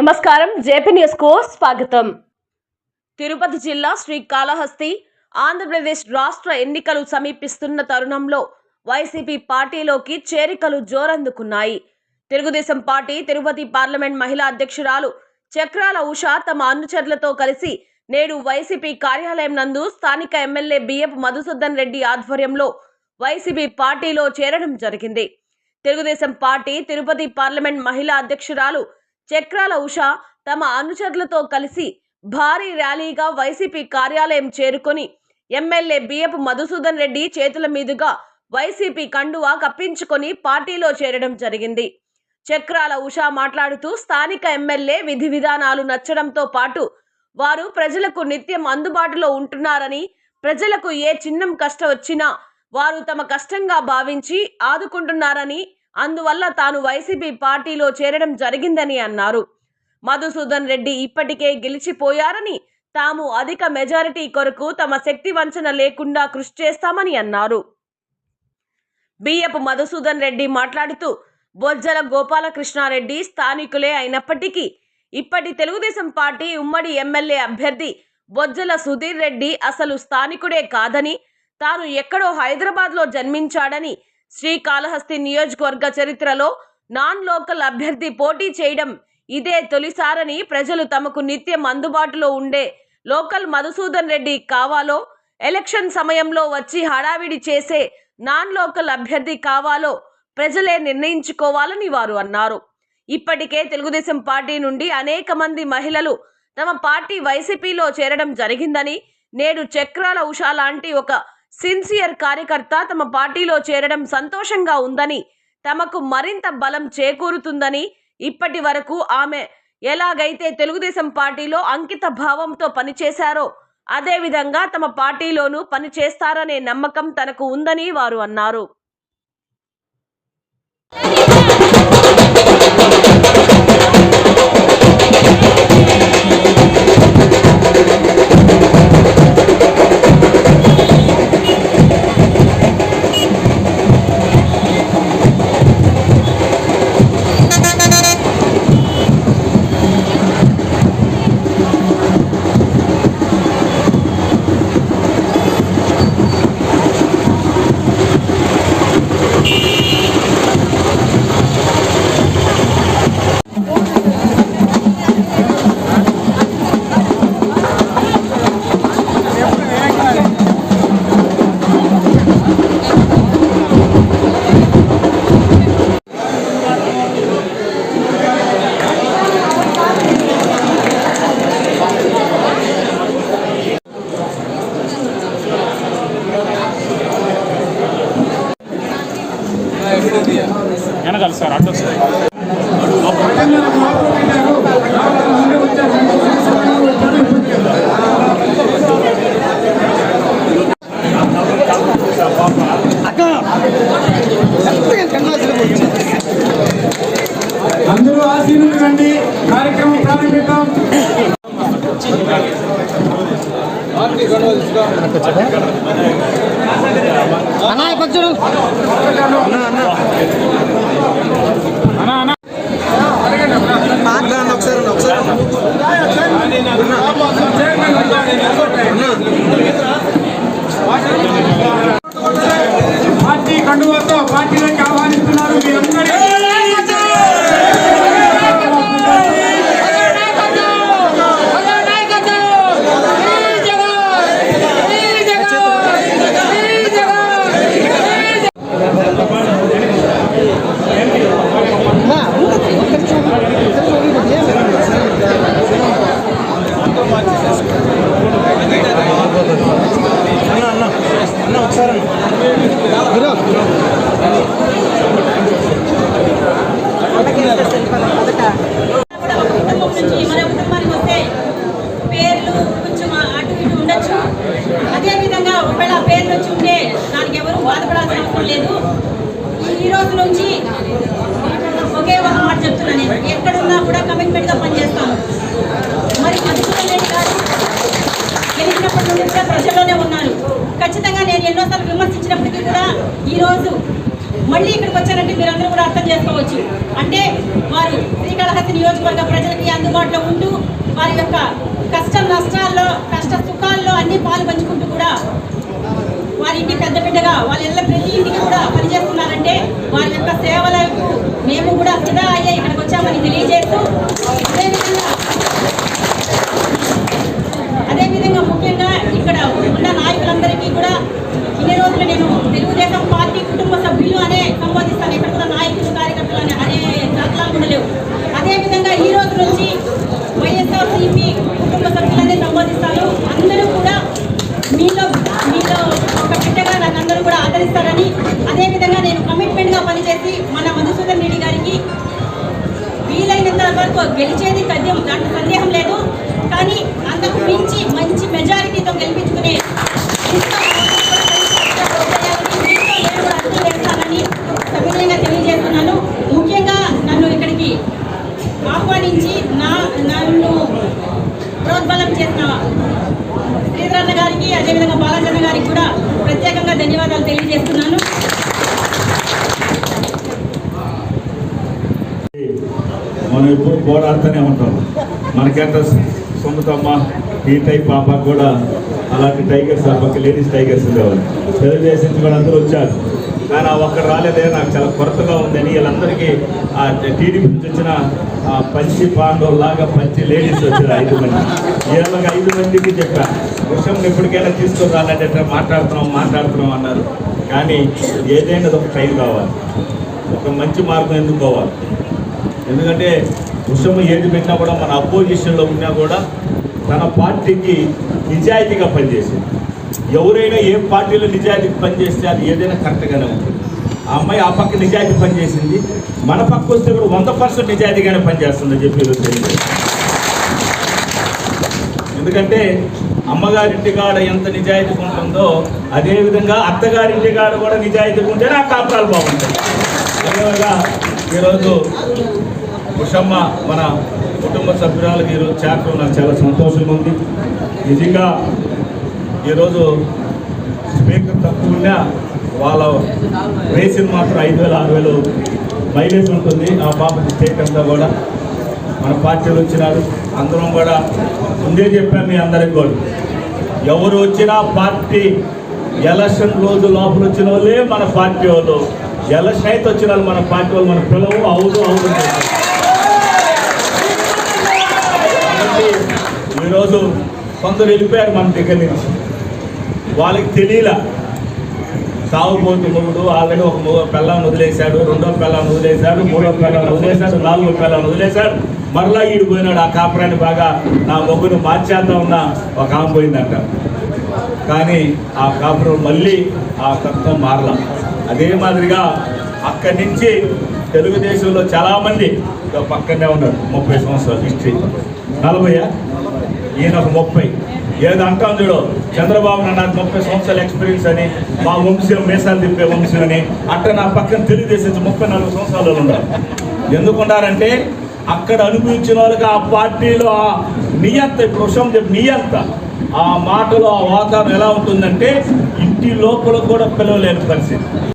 నమస్కారం. జేపీ న్యూస్కు స్వాగతం. తిరుపతి జిల్లా శ్రీకాళహస్తి ఆంధ్రప్రదేశ్ రాష్ట్ర ఎన్నికలు సమీపిస్తున్న తరుణంలో వైసీపీ పార్టీలోకి చేరికలు జోరందుకున్నాయి. తెలుగుదేశం పార్టీ తిరుపతి పార్లమెంట్ మహిళా అధ్యక్షురాలు చక్రాల ఉష తమ అనుచరులతో కలిసి నేడు వైసీపీ కార్యాలయం నందు స్థానిక ఎమ్మెల్యే బిఎఫ్ మధుసూదన్ రెడ్డి ఆధ్వర్యంలో వైసీపీ పార్టీలో చేరడం జరిగింది. తెలుగుదేశం పార్టీ తిరుపతి పార్లమెంట్ మహిళా అధ్యక్షురాలు చక్రాల ఉష తమ అనుచరులతో కలిసి భారీ ర్యాలీగా వైసీపీ కార్యాలయం చేరుకొని ఎమ్మెల్యే బిఎఫ్ మధుసూదన్ రెడ్డి చేతుల మీదుగా వైసీపీ కండువా కప్పించుకొని పార్టీలో చేరడం జరిగింది. చక్రాల ఉష మాట్లాడుతూ స్థానిక ఎమ్మెల్యే విధి విధానాలు నచ్చడంతో పాటు వారు ప్రజలకు నిత్యం అందుబాటులో ఉంటున్నారని ప్రజలకు ఏ చిన్నం కష్టం వచ్చినా వారు తమ కష్టంగా భావించి ఆదుకుంటున్నారని అందువల్ల తాను వైసీపీ పార్టీలో చేరడం జరిగిందని అన్నారు. మధుసూదన్ రెడ్డి ఇప్పటికే గెలిచిపోయారని తాము అధిక మెజారిటీ కొరకు తమ శక్తి వంచన లేకుండా కృషి చేస్తామని అన్నారు. బియ్యపు మధుసూదన్ రెడ్డి మాట్లాడుతూ బొజ్జల గోపాలకృష్ణారెడ్డి స్థానికులే అయినప్పటికీ ఇప్పటి తెలుగుదేశం పార్టీ ఉమ్మడి ఎమ్మెల్యే అభ్యర్థి బొజ్జల సుధీర్ రెడ్డి అసలు స్థానికుడే కాదని తాను ఎక్కడో హైదరాబాద్లో జన్మించాడని శ్రీకాళహస్తి నియోజకవర్గ చరిత్రలో నాన్ లోకల్ అభ్యర్థి పోటీ చేయడం ఇదే తొలిసారని ప్రజలు తమకు నిత్యం అందుబాటులో ఉండే లోకల్ మధుసూదన్ రెడ్డి కావాలో ఎలక్షన్ సమయంలో వచ్చి హడావిడి చేసే నాన్ లోకల్ అభ్యర్థి కావాలో ప్రజలే నిర్ణయించుకోవాలని వారు అన్నారు. ఇప్పటికే తెలుగుదేశం పార్టీ నుండి అనేక మంది మహిళలు తమ పార్టీ వైసీపీలో చేరడం జరిగిందని నేడు చక్రాల ఉష లాంటి ఒక సిన్సియర్ కార్యకర్త తమ పార్టీలో చేరడం సంతోషంగా ఉందని తమకు మరింత బలం చేకూరుతుందని ఇప్పటి వరకు ఆమె ఎలాగైతే తెలుగుదేశం పార్టీలో అంకిత భావంతో పనిచేశారో అదేవిధంగా తమ పార్టీలోనూ పనిచేస్తారనే నమ్మకం తనకు ఉందని వారు అన్నారు. ఆశీర్వదించండి కార్యక్రమం ప్రారంభిద్దాం. అన్నా అన్నా పార్టీ కండువాతో పార్టీలోకి ఆహ్వానిస్తున్నారు మీరందరూ కుటుంబం నుంచి మన కుటుంబానికి వస్తే పేర్లు కొంచెం అటు ఇటు అదేవిధంగా ఒకవేళ పేరు పేర్లు వచ్చి ఉంటే దానికి ఎవరు బాధపడాల్సిన అవసరం లేదు. ఈ రోజు నుంచి ఒకే ఒక మాట చెప్తున్నాను నేను. ఎక్కడున్నా కూడా కమిట్మెంట్గా పనిచేస్తాను. మరి మధుసూదన్ రెడ్డి గారు గెలిచినప్పటి నుండి కూడా ప్రజల్లోనే ఉన్నాను ఖచ్చితంగా నేను ఎన్నోసార్లు విమర్శించినప్పటికీ కూడా ఈరోజు మళ్ళీ ఇక్కడికి వచ్చారంటే మీరందరూ కూడా అర్థం చేసుకోవచ్చు. అంటే వారు శ్రీకాళహస్తి నియోజకవర్గ ప్రజలకి అందుబాటులో ఉంటూ వారి యొక్క కష్ట నష్టాల్లో కష్ట సుఖాల్లో అన్ని పాలు పంచుకుంటూ కూడా వారి ఇంటి పెద్ద బిడ్డగా వాళ్ళ ఇళ్ళ ప్రతి ఇంటికి కూడా పనిచేస్తున్నారంటే వారి యొక్క సేవలకు మేము కూడా ఫిదా అయ్యే ఇక్కడికి వచ్చామని తెలియజేస్తూ అదేవిధంగా అదేవిధంగా ముఖ్యంగా ఇక్కడ ఉన్న నాయకులందరికీ కూడా ఇన్ని రోజులు నేను తెలుగుదేశం వరకు గెలిచేది తథ్యం దాంట్లో సందేహం లేదు. కానీ అంతకు మించి మంచి మెజారిటీతో గెలిపించుకునే మనం ఎప్పుడు పోరాడుతూనే ఉంటాం. మనకెంత సొంతమ్మ ఈ టైప్ పాప కూడా అలాంటి టైగర్స్ ఆ పక్క లేడీస్ టైగర్స్ ఉండేవాళ్ళు. తెలుగుదేశం నుంచి కూడా అందరూ వచ్చారు. కానీ ఆ ఒక్కరు రాలేదే నాకు చాలా కొరతగా ఉందని వీళ్ళందరికీ ఆ టీడీపీ నుంచి వచ్చిన ఆ పంచి పాండవులు లాగా పంచి లేడీస్ వచ్చారు ఐదు మంది. వీళ్ళకి ఐదు మందికి చెప్పాను విషయం ఎప్పటికైనా తీసుకురాలంటే మాట్లాడుతున్నాం మాట్లాడుతున్నాం అన్నారు. కానీ ఏదైనా ఒక టైం కావాలి. ఒక మంచి మార్గం ఎందుకు పోవాలి? ఎందుకంటే విషయం ఏది పెట్టినా కూడా మన అపోజిషన్లో ఉన్నా కూడా తన పార్టీకి నిజాయితీగా పనిచేసింది. ఎవరైనా ఏ పార్టీలో నిజాయితీకి పనిచేస్తే అది ఏదైనా కరెక్ట్గానే ఉంటుంది. ఆ అమ్మాయి ఆ పక్క నిజాయితీ పనిచేసింది. మన పక్క వస్తే కూడా వంద పర్సెంట్ నిజాయితీగానే పనిచేస్తుందని చెప్పి తెలియదు ఎందుకంటే అమ్మగారింటి కాడ ఎంత నిజాయితీగా ఉంటుందో అదేవిధంగా అత్తగారింటి కాడ కూడా నిజాయితీగా ఉంటే ఆ కాపురాలు బాగుంటాయి. అదేవిధంగా ఈరోజు ఉషమ్మ మన కుటుంబ సభ్యురాలకి ఈరోజు చేరడం నాకు చాలా సంతోషంగా ఉంది. నిజంగా ఈరోజు స్పీకర్ తక్కువ వాళ్ళ రేసిన మాత్రం ఐదు వేలు ఆరు వేలు మైలేజ్ ఉంటుంది. ఆ పాపకి స్టేట్ అంతా కూడా. మన పార్టీలు వచ్చినారు. అందరం కూడా ముందే చెప్పాను మీ అందరికి కూడా. ఎవరు వచ్చినా పార్టీ ఎలక్షన్ రోజు లోపల వచ్చిన వాళ్ళే మన పార్టీ వాళ్ళు. ఎలక్షన్ అయితే వచ్చిన వాళ్ళు మన పార్టీ వాళ్ళు. మన పిల్లలు అవును అవును. ఈరోజు కొందరు వెళ్ళిపోయారు మన దగ్గర నుంచి. వాళ్ళకి తెలియలా. సాగుపోతు మొగుడు ఆల్రెడీ ఒక పిల్లని వదిలేశాడు రెండో పిల్లని వదిలేశాడు మూడో పిల్లని వదిలేశాడు నాలుగో పిల్లని వదిలేశాడు. మరలా ఈడిపోయినాడు ఆ కాపురాన్ని బాగా నా మొగ్గును మార్చేద్దాం ఉన్న ఒక ఆమె పోయిందంట. కానీ ఆ కాపురం మళ్ళీ ఆ తత్వం మారలా. అదే మాదిరిగా అక్కడి నుంచి తెలుగుదేశంలో చాలామంది పక్కనే ఉన్నాడు ముప్పై సంవత్సరాలు హిస్టరీ. నలభైయా ఈయన ఒక ముప్పై. ఏదో అంటాం చూడు. చంద్రబాబు నాన్న నాకు ముప్పై సంవత్సరాల ఎక్స్పీరియన్స్ అని మా వంశం మేసాలు తిప్పే వంశం అని అట్ట నా పక్కన తెలుగుదేశం ముప్పై నాలుగు సంవత్సరాలు ఉన్నారు. ఎందుకున్నారంటే అక్కడ అనుభవించిన వాళ్ళకి ఆ పార్టీలో ఆ నియంత ఇప్పుడు విషయం చెప్పి నియంత. ఆ మాటలో ఆ వాతావరణం ఎలా ఉంటుందంటే ఇంటి లోపల కూడా పిలవలేని పరిస్థితి.